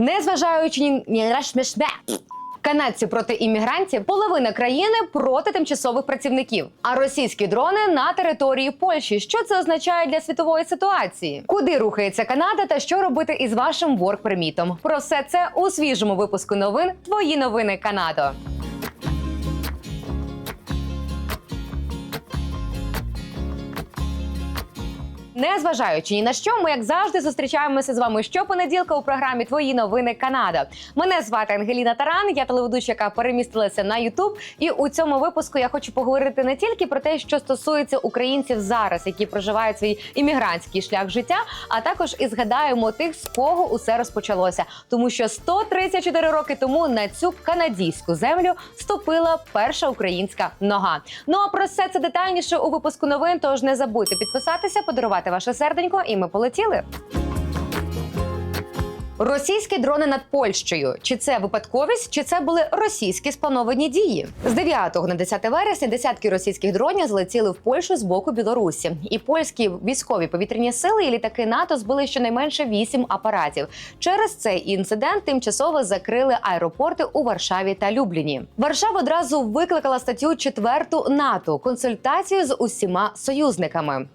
Незважаючи ні. Канадці проти іммігрантів, половина країни проти тимчасових працівників, а російські дрони на території Польщі. Що це означає для світової ситуації? Куди рухається Канада та що робити із вашим ворк-примітом? Про все це у свіжому випуску новин. Твої новини Канадо. Незважаючи ні на що, ми як завжди зустрічаємося з вами щопонеділка у програмі Твої новини Канада. Мене звати Ангеліна Таран, я телеведуча, яка перемістилася на Ютуб. І у цьому випуску я хочу поговорити не тільки про те, що стосується українців зараз, які проживають свій іммігрантський шлях життя, а також і згадаємо тих, з кого усе розпочалося. Тому що 134 роки тому на цю канадійську землю ступила перша українська нога. Ну а про все це детальніше у випуску новин. Тож не забудьте підписатися, подарувати ваше серденько, і ми полетіли. Російські дрони над Польщею. Чи це випадковість, чи це були російські сплановані дії? З 9 на 10 вересня десятки російських дронів злетіли в Польщу з боку Білорусі. І польські військові повітряні сили і літаки НАТО збили щонайменше 8 апаратів. Через цей інцидент тимчасово закрили аеропорти у Варшаві та Любліні. Варшава одразу викликала статтю 4 НАТО консультацію з усіма союзниками.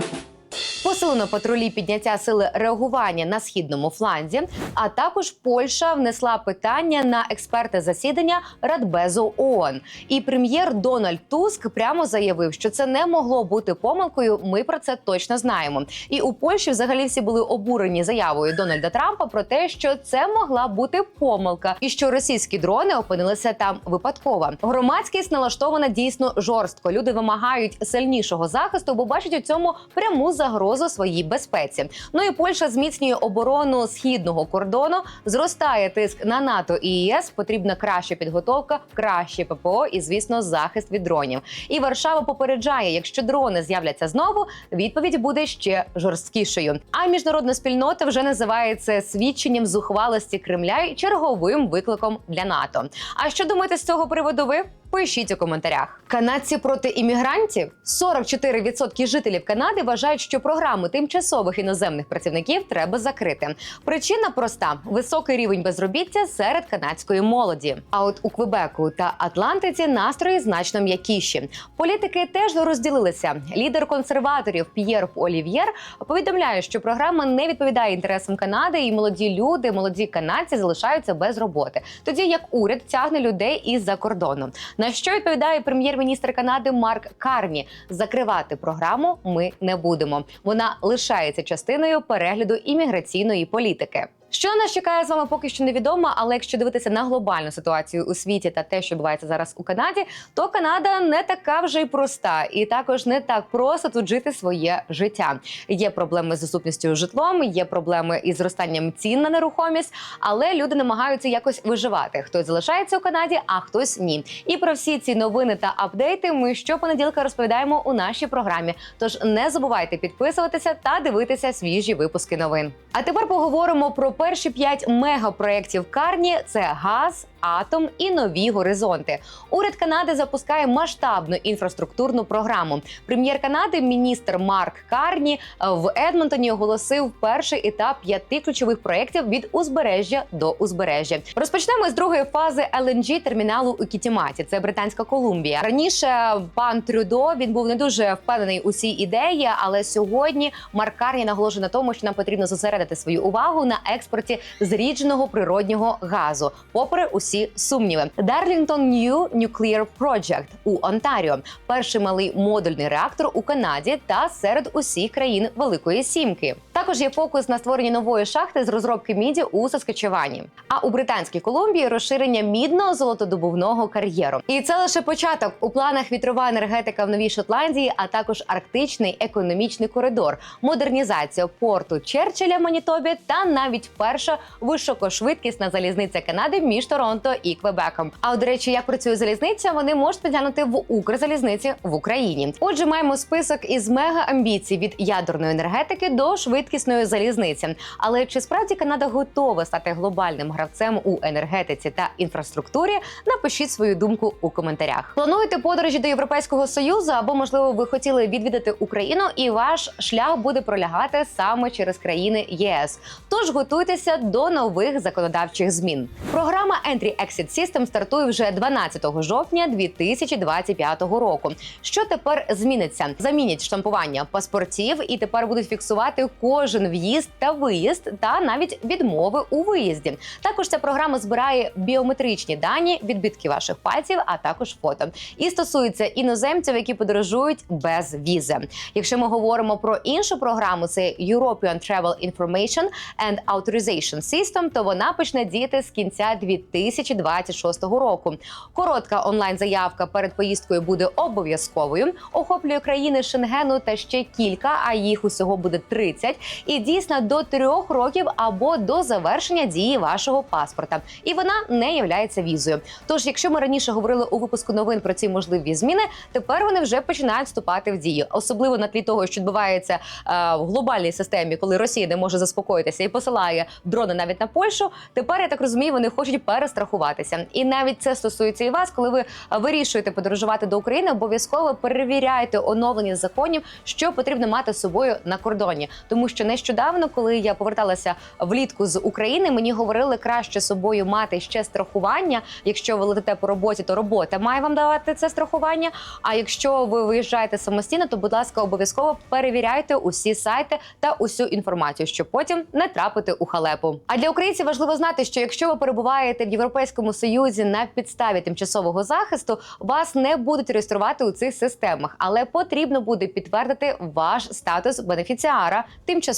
Посилено патрулі підняття сили реагування на східному фланзі. А також Польща внесла питання на експерти засідання Радбезу ООН. І прем'єр Дональд Туск прямо заявив, що це не могло бути помилкою. Ми про це точно знаємо. І у Польщі взагалі всі були обурені заявою Дональда Трампа про те, що це могла бути помилка, і що російські дрони опинилися там випадково. Громадськість налаштована дійсно жорстко. Люди вимагають сильнішого захисту, бо бачать у цьому пряму загрозу своїй безпеці. Ну і Польща зміцнює оборону східного кордону. Зростає тиск на НАТО і ЄС. Потрібна краща підготовка, краще ППО і, звісно, захист від дронів. І Варшава попереджає, якщо дрони з'являться знову, відповідь буде ще жорсткішою. А міжнародна спільнота вже називає це свідченням зухвалості Кремля і черговим викликом для НАТО. А що думаєте з цього приводу? Ви? Пишіть у коментарях. Канадці проти іммігрантів 44% жителів Канади вважають, що програму тимчасових іноземних працівників треба закрити. Причина проста: високий рівень безробіття серед канадської молоді. А от у Квебеку та Атлантиці настрої значно м'якіші. Політики теж розділилися. Лідер консерваторів П'єр Олів'єр повідомляє, що програма не відповідає інтересам Канади, і молоді люди, молоді канадці залишаються без роботи. Тоді як уряд тягне людей із-за кордону. На що відповідає прем'єр-міністр Канади Марк Карні? Закривати програму ми не будемо. Вона лишається частиною перегляду імміграційної політики. Що нас чекає з вами поки що невідомо, але якщо дивитися на глобальну ситуацію у світі та те, що відбувається зараз у Канаді, то Канада не така вже й проста, і також не так просто тут жити своє життя. Є проблеми з доступністю житлом, є проблеми із зростанням цін на нерухомість, але люди намагаються якось виживати. Хтось залишається у Канаді, а хтось ні. І про всі ці новини та апдейти ми щопонеділка розповідаємо у нашій програмі. Тож не забувайте підписуватися та дивитися свіжі випуски новин. А тепер поговоримо про перші п'ять мегапроєктів Карні: це газ. Атом і нові горизонти. Уряд Канади запускає масштабну інфраструктурну програму. Прем'єр Канади, міністр Марк Карні, в Едмонтоні оголосив перший етап п'яти ключових проєктів від узбережжя до узбережжя. Розпочнемо з другої фази LNG терміналу у Кітіматі. Це Британська Колумбія. Раніше пан Трюдо він був не дуже впевнений у цій ідеї, але сьогодні Марк Карні наголошує на тому, що нам потрібно зосередити свою увагу на експорті зрідженого природнього газу, попри усі сумніви. Darlington New Nuclear Project у Онтаріо, перший малий модульний реактор у Канаді та серед усіх країн Великої Сімки. Також є фокус на створенні нової шахти з розробки міді у Саскачевані. А у Британській Колумбії розширення мідного золотодобувного кар'єру. І це лише початок у планах вітрова енергетика в Новій Шотландії, а також арктичний економічний коридор, модернізація порту Черчилля Манітобі та навіть перша високошвидкісна залізниця Канади між Торонто і Квебеком. А от, до речі, як працює залізниця, вони можуть підглянути в Укрзалізниці в Україні. Отже, маємо список із мега амбіцій від ядерної енергетики до швидкісної залізниці. Але чи справді Канада готова стати глобальним гравцем у енергетиці та інфраструктурі? Напишіть свою думку у коментарях. Плануєте подорожі до Європейського союзу, або можливо ви хотіли відвідати Україну, і ваш шлях буде пролягати саме через країни ЄС. Тож готуйтеся до нових законодавчих змін. Програма Entry-Exit System стартує вже 12 жовтня 2025 року. Що тепер зміниться? Замінять штампування паспортів і тепер будуть фіксувати кожен в'їзд та виїзд, та навіть відмови у виїзді. Також ця програма збирає біометричні дані, відбитки ваших пальців, а також фото. І стосується іноземців, які подорожують без візи. Якщо ми говоримо про іншу програму, це European Travel Information and Authorization System, то вона почне діяти з кінця 2026 року. Коротка онлайн-заявка перед поїздкою буде обов'язковою. Охоплює країни Шенгену та ще кілька, а їх усього буде 30. І дійсно до трьох років або до завершення дії вашого паспорта. І вона не являється візою. Тож, якщо ми раніше говорили у випуску новин про ці можливі зміни, тепер вони вже починають вступати в дію, особливо на тлі того, що відбувається е, в глобальній системі, коли Росія не може заспокоїтися і посилає дрони навіть на Польщу. Тепер я так розумію, вони хочуть перестрахуватися. І навіть це стосується і вас, коли ви е, вирішуєте подорожувати до України, обов'язково перевіряйте оновлення законів, що потрібно мати з собою на кордоні. Тому що нещодавно, коли я поверталася влітку з України, мені говорили краще собою мати ще страхування. Якщо ви летите по роботі, то робота має вам давати це страхування. А якщо ви виїжджаєте самостійно, то будь ласка, обов'язково перевіряйте усі сайти та усю інформацію, щоб потім не трапити у халепу. А для українців важливо знати, що якщо ви перебуваєте в Європейському Союзі на підставі тимчасового захисту, вас не будуть реєструвати у цих системах, але потрібно буде підтвердити ваш статус бенефіціара тимчасового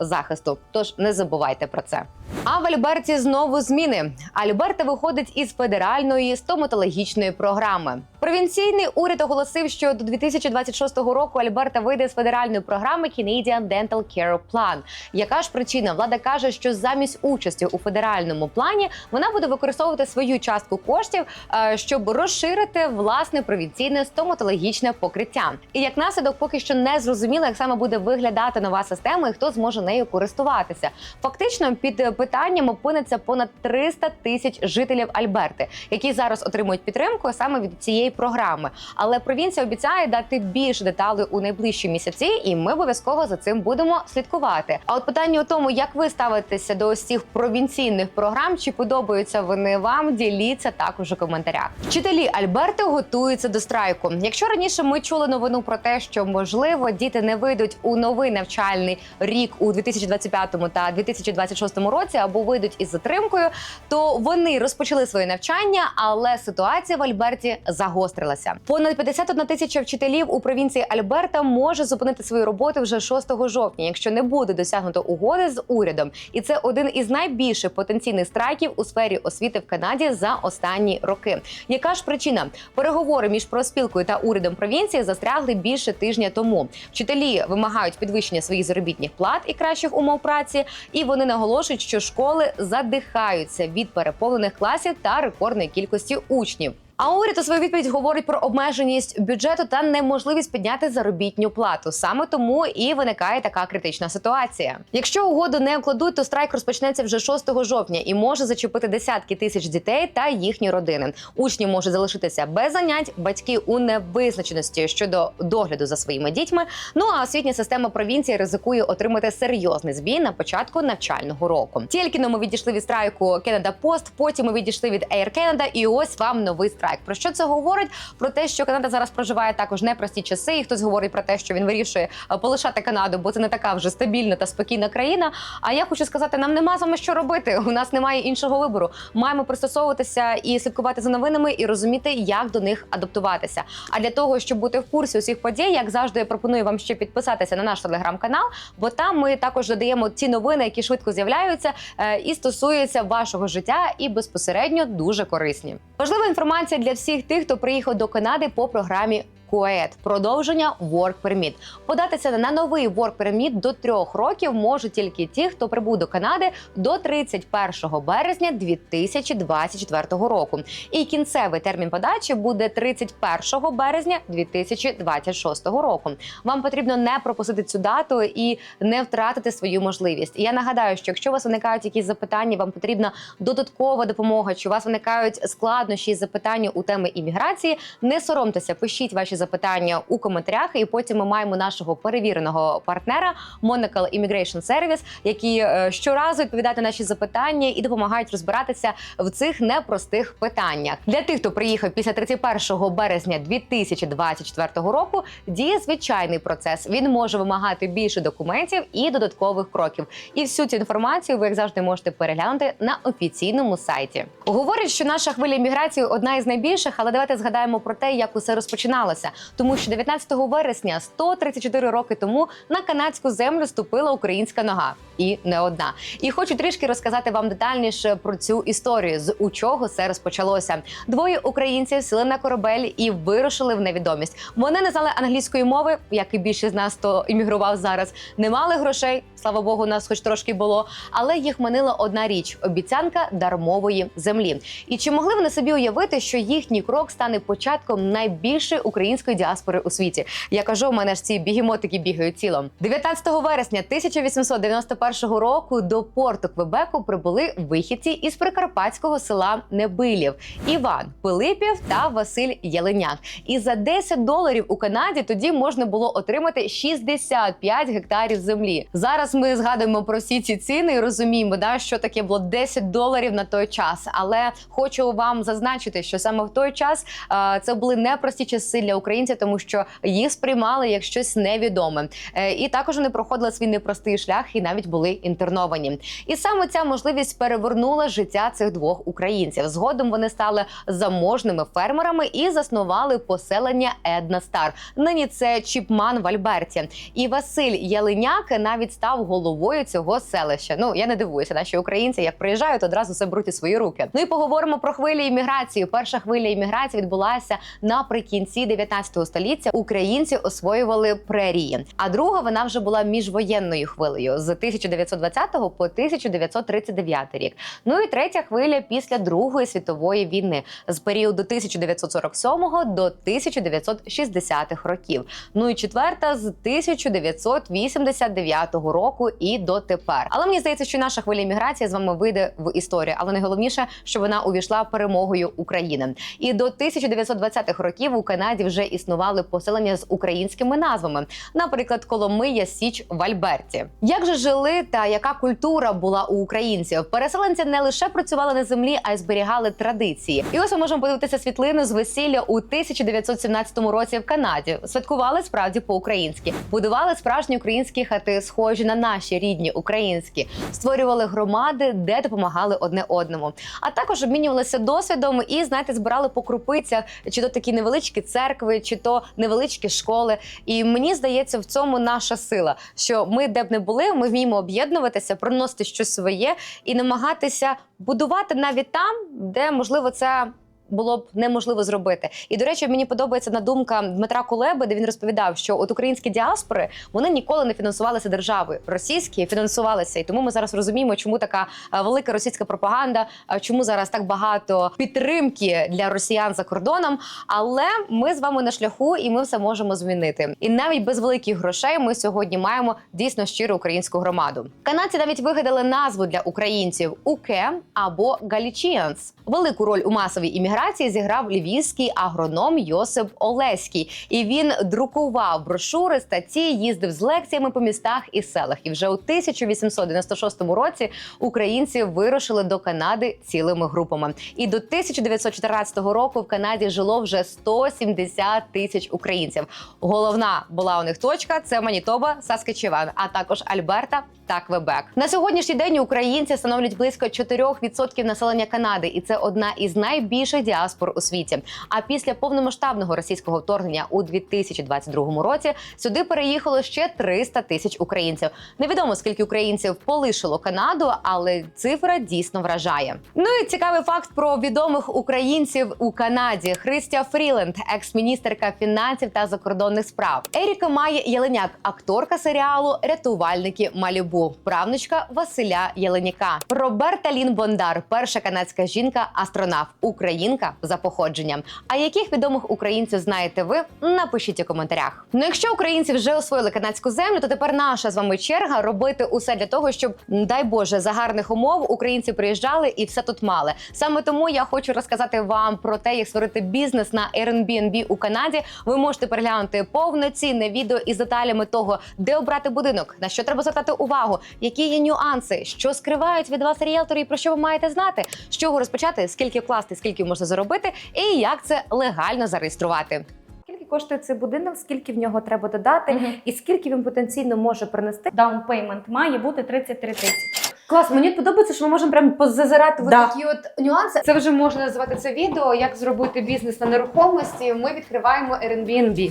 захисту. Тож не забувайте про це. А в Альберті знову зміни. Альберта виходить із федеральної стоматологічної програми. Провінційний уряд оголосив, що до 2026 року Альберта вийде з федеральної програми Canadian Dental Care Plan. Яка ж причина? Влада каже, що замість участі у федеральному плані вона буде використовувати свою частку коштів, е, щоб розширити власне провінційне стоматологічне покриття. І як наслідок, поки що не зрозуміло, як саме буде виглядати нова система і хто зможе нею користуватися. Фактично, під питанням опиниться понад 300 тисяч жителів Альберти, які зараз отримують підтримку саме від цієї програми. Але провінція обіцяє дати більше деталей у найближчі місяці, і ми обов'язково за цим будемо слідкувати. А от питання у тому, як ви ставитеся до ось цих провінційних програм, чи подобаються вони вам, діліться також у коментарях. Вчителі Альберти готуються до страйку. Якщо раніше ми чули новину про те, що можливо діти не вийдуть у новий навчальний рік у 2025 та 2026 році, або вийдуть із затримкою, то вони розпочали своє навчання, але ситуація в Альберті загострилася. Понад 51 тисяча вчителів у провінції Альберта може зупинити свою роботу вже 6 жовтня, якщо не буде досягнуто угоди з урядом. І це один із найбільших потенційних страйків у сфері освіти в Канаді за останні роки. Яка ж причина? Переговори між профспілкою та урядом провінції застрягли більше тижня тому. Вчителі вимагають підвищення своїх заробітних плат і кращих умов праці, і вони наголошують, що школи задихаються від переповнених класів та рекордної кількості учнів. А уряд у свою відповідь говорить про обмеженість бюджету та неможливість підняти заробітню плату. Саме тому і виникає така критична ситуація. Якщо угоду не укладуть, то страйк розпочнеться вже 6 жовтня і може зачепити десятки тисяч дітей та їхні родини. Учні можуть залишитися без занять, батьки у невизначеності щодо догляду за своїми дітьми. Ну а освітня система провінції ризикує отримати серйозний збій на початку навчального року. Тільки но ми відійшли від страйку Canada Post, потім ми відійшли від Air Canada, і ось вам новий страйк. Про що це говорить? Про те, що Канада зараз проживає також непрості часи, і хтось говорить про те, що він вирішує е, полишати Канаду, бо це не така вже стабільна та спокійна країна. А я хочу сказати, нам нема з вами що робити. У нас немає іншого вибору. Маємо пристосовуватися і слідкувати за новинами, і розуміти, як до них адаптуватися. А для того, щоб бути в курсі усіх подій, як завжди, я пропоную вам ще підписатися на наш телеграм-канал, бо там ми також додаємо ті новини, які швидко з'являються, е, і стосуються вашого життя, і безпосередньо дуже корисні. Важлива інформація для всіх тих, хто приїхав до Канади по програмі. КУЕД – продовження Work Permit. Податися на новий Work Permit до трьох років можуть тільки ті, хто прибув до Канади до 31 березня 2024 року. І кінцевий термін подачі буде 31 березня 2026 року. Вам потрібно не пропустити цю дату і не втратити свою можливість. І я нагадаю, що якщо у вас виникають якісь запитання, вам потрібна додаткова допомога. Чи у вас виникають складнощі і запитання у теми імміграції? Не соромтеся, пишіть ваші запитання запитання у коментарях, і потім ми маємо нашого перевіреного партнера Monocle Immigration Service, які е, щоразу відповідають на наші запитання і допомагають розбиратися в цих непростих питаннях. Для тих, хто приїхав після 31 березня 2024 року, діє звичайний процес. Він може вимагати більше документів і додаткових кроків. І всю цю інформацію ви як завжди можете переглянути на офіційному сайті. Говорять, що наша хвиля міграції одна із найбільших, але давайте згадаємо про те, як усе розпочиналося. Тому що 19 вересня, 134 роки тому, на канадську землю ступила українська нога, і не одна. І хочу трішки розказати вам детальніше про цю історію, з у чого все розпочалося. Двоє українців сіли на корабель і вирушили в невідомість. Вони не знали англійської мови, як і більшість з нас, хто іммігрував зараз. Не мали грошей. Слава Богу, нас хоч трошки було. Але їх манила одна річ обіцянка дармової землі. І чи могли вони собі уявити, що їхній крок стане початком найбільшої української діаспори у світі? Я кажу, у мене ж ці бігемотики бігають цілом. 19 вересня 1891 року до порту Квебеку прибули вихідці із прикарпатського села Небилів Іван Пилипів та Василь Єленяк. І за 10 доларів у Канаді тоді можна було отримати 65 гектарів землі. Зараз ми згадуємо про всі ці ціни і розуміємо, да, що таке було 10 доларів на той час. Але хочу вам зазначити, що саме в той час е, це були непрості часи для українців, тому що їх сприймали як щось невідоме. Е, і також вони проходили свій непростий шлях і навіть були інтерновані. І саме ця можливість перевернула життя цих двох українців. Згодом вони стали заможними фермерами і заснували поселення Една Стар. Нині це Чіпман в Альберті. І Василь Ялиняк навіть став головою цього селища. Ну я не дивуюся, наші українці як приїжджають, одразу все беруть у свої руки. Ну і поговоримо про хвилі імміграції. Перша хвиля імміграції відбулася наприкінці 19 століття. Українці освоювали прерії. А друга вона вже була міжвоєнною хвилею з 1920 по 1939 рік. Ну і третя хвиля після Другої світової війни з періоду 1947 до 1960-х років. Ну і четверта з 1989 року і дотепер. Але мені здається, що наша хвиля міграції з вами вийде в історію. Але найголовніше, що вона увійшла перемогою України. І до 1920-х років у Канаді вже існували поселення з українськими назвами, наприклад, Коломия Січ в Альберті. Як же жили та яка культура була у українців? Переселенці не лише працювали на землі, а й зберігали традиції. І ось ми можемо подивитися світлину з весілля у 1917 році в Канаді. Святкували справді по-українськи, будували справжні українські хати, схожі на наші рідні українські, створювали громади, де допомагали одне одному. А також обмінювалися досвідом і знаєте, збирали по крупицях, чи то такі невеличкі церкви, чи то невеличкі школи. І мені здається, в цьому наша сила, що ми де б не були, ми вміємо об'єднуватися, приносити щось своє і намагатися будувати навіть там, де можливо це. Було б неможливо зробити, і до речі, мені подобається на думка Дмитра Кулеби, де він розповідав, що от українські діаспори вони ніколи не фінансувалися державою. Російські фінансувалися, і тому ми зараз розуміємо, чому така е, велика російська пропаганда, е, чому зараз так багато підтримки для росіян за кордоном. Але ми з вами на шляху, і ми все можемо змінити. І навіть без великих грошей ми сьогодні маємо дійсно щиру українську громаду. Канадці навіть вигадали назву для українців УКЕ або Галічіанс. Велику роль у масовій імміграції зіграв львівський агроном Йосип Олеський, і він друкував брошури, статті, їздив з лекціями по містах і селах. І вже у 1896 році українці вирушили до Канади цілими групами. І до 1914 року в Канаді жило вже 170 тисяч українців. Головна була у них точка це Манітоба, Саскачеван, а також Альберта та Квебек. На сьогоднішній день українці становлять близько 4% населення Канади, і це одна із найбільших діаспор у світі. А після повномасштабного російського вторгнення у 2022 році сюди переїхало ще 300 тисяч українців. Невідомо скільки українців полишило Канаду, але цифра дійсно вражає. Ну і цікавий факт про відомих українців у Канаді. Христя Фріленд, екс-міністерка фінансів та закордонних справ. Еріка Має Яленяк, акторка серіалу Рятувальники Малібу, правнучка Василя Яленяка. Роберта Лін Бондар, перша канадська жінка, астронавт, українка українка за походженням. А яких відомих українців знаєте ви? Напишіть у коментарях. Ну, якщо українці вже освоїли канадську землю, то тепер наша з вами черга робити усе для того, щоб дай Боже за гарних умов українці приїжджали і все тут мали. Саме тому я хочу розказати вам про те, як створити бізнес на Airbnb у Канаді. Ви можете переглянути повноцінне відео із деталями того, де обрати будинок, на що треба звертати увагу, які є нюанси, що скривають від вас ріелтори, і про що ви маєте знати, з чого розпочати, скільки вкласти, скільки можна заробити, і як це легально зареєструвати. Скільки коштує цей будинок, скільки в нього треба додати, Мгм. і скільки він потенційно може принести. Даунпеймент має бути 33 тисячі. Клас, мені подобається, що ми можемо прямо позазирати в Да. такі от нюанси. Це вже можна назвати це відео, як зробити бізнес на нерухомості. Ми відкриваємо Airbnb.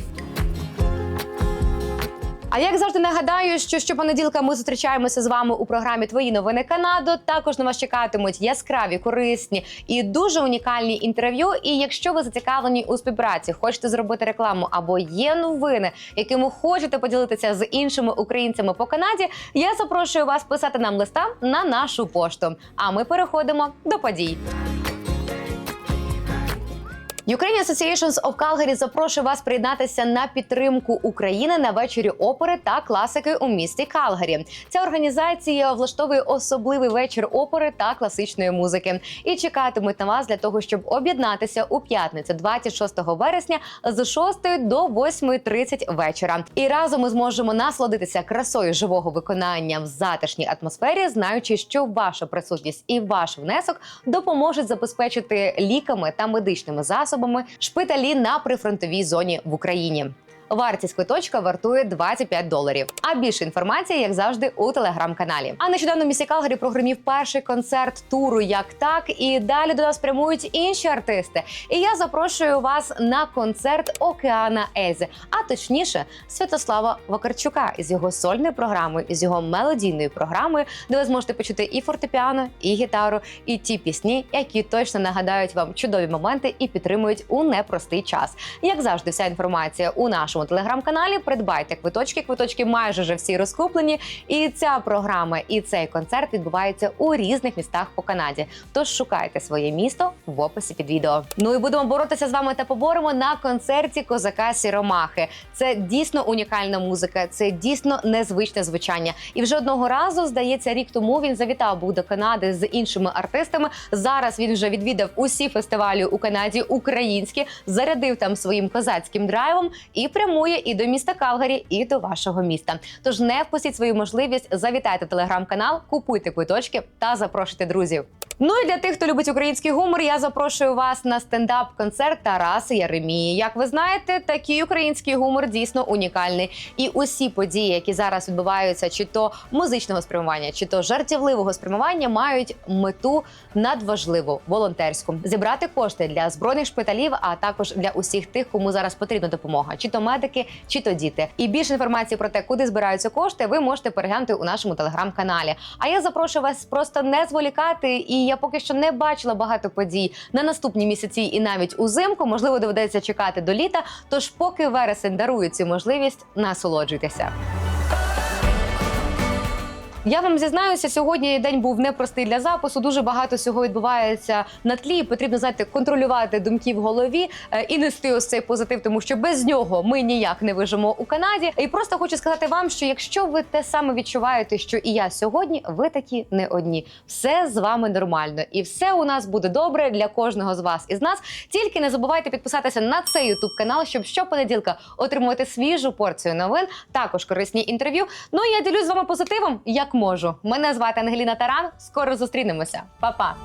А як завжди нагадаю, що щопонеділка ми зустрічаємося з вами у програмі Твої новини Канадо. Також на вас чекатимуть яскраві, корисні і дуже унікальні інтерв'ю. І якщо ви зацікавлені у співпраці, хочете зробити рекламу або є новини, якими хочете поділитися з іншими українцями по Канаді, я запрошую вас писати нам листа на нашу пошту. А ми переходимо до подій. Ukrainian Associations of Calgary запрошує вас приєднатися на підтримку України на вечорі опери та класики у місті Калгарі. Ця організація влаштовує особливий вечір опери та класичної музики і чекатимуть на вас для того, щоб об'єднатися у п'ятницю, 26 вересня, з 6 до 8.30 вечора. І разом ми зможемо насолодитися красою живого виконання в затишній атмосфері, знаючи, що ваша присутність і ваш внесок допоможуть забезпечити ліками та медичними засобами шпиталі на прифронтовій зоні в Україні. Вартість квиточка вартує 25 доларів. А більше інформації, як завжди, у телеграм-каналі. А нещодавно в місті Калгарі прогримів перший концерт туру як так, і далі до нас прямують інші артисти. І я запрошую вас на концерт Океана Ельзи, а точніше Святослава Вакарчука із його сольною програмою, із його мелодійною програмою, де ви зможете почути і фортепіано, і гітару, і ті пісні, які точно нагадають вам чудові моменти і підтримують у непростий час. Як завжди, вся інформація у нашому телеграм-каналі. Придбайте квиточки. Квиточки майже вже всі розкуплені. І ця програма і цей концерт відбувається у різних містах по Канаді. Тож шукайте своє місто в описі під відео. Ну і будемо боротися з вами та поборемо на концерті козака Сіромахи. Це дійсно унікальна музика, це дійсно незвичне звучання. І вже одного разу, здається, рік тому він завітав був до Канади з іншими артистами. Зараз він вже відвідав усі фестивалі у Канаді українські, зарядив там своїм козацьким драйвом і прямує і до міста Калгарі, і до вашого міста. Тож не впустіть свою можливість, завітайте в телеграм-канал, купуйте квиточки та запрошуйте друзів. Ну і для тих, хто любить український гумор, я запрошую вас на стендап-концерт Тараса Яремії. Як ви знаєте, такий український гумор дійсно унікальний. І усі події, які зараз відбуваються, чи то музичного спрямування, чи то жартівливого спрямування, мають мету надважливу волонтерську зібрати кошти для збройних шпиталів, а також для усіх тих, кому зараз потрібна допомога, чи то медики, чи то діти. І більше інформації про те, куди збираються кошти, ви можете переглянути у нашому телеграм-каналі. А я запрошую вас просто не зволікати. І я поки що не бачила багато подій на наступні місяці, і навіть узимку можливо доведеться чекати до літа. Тож, поки вересень дарує цю можливість, насолоджуйтеся. Я вам зізнаюся, сьогодні день був непростий для запису. Дуже багато всього відбувається на тлі. Потрібно знаєте, контролювати думки в голові е, і нести ось цей позитив, тому що без нього ми ніяк не вижимо у Канаді. І просто хочу сказати вам, що якщо ви те саме відчуваєте, що і я сьогодні, ви такі не одні. Все з вами нормально, і все у нас буде добре для кожного з вас із нас. Тільки не забувайте підписатися на цей ютуб канал, щоб щопонеділка отримувати свіжу порцію новин, також корисні інтерв'ю. Ну і я ділюсь з вами позитивом, як можу. Мене звати Ангеліна Таран. Скоро зустрінемося. Па-па!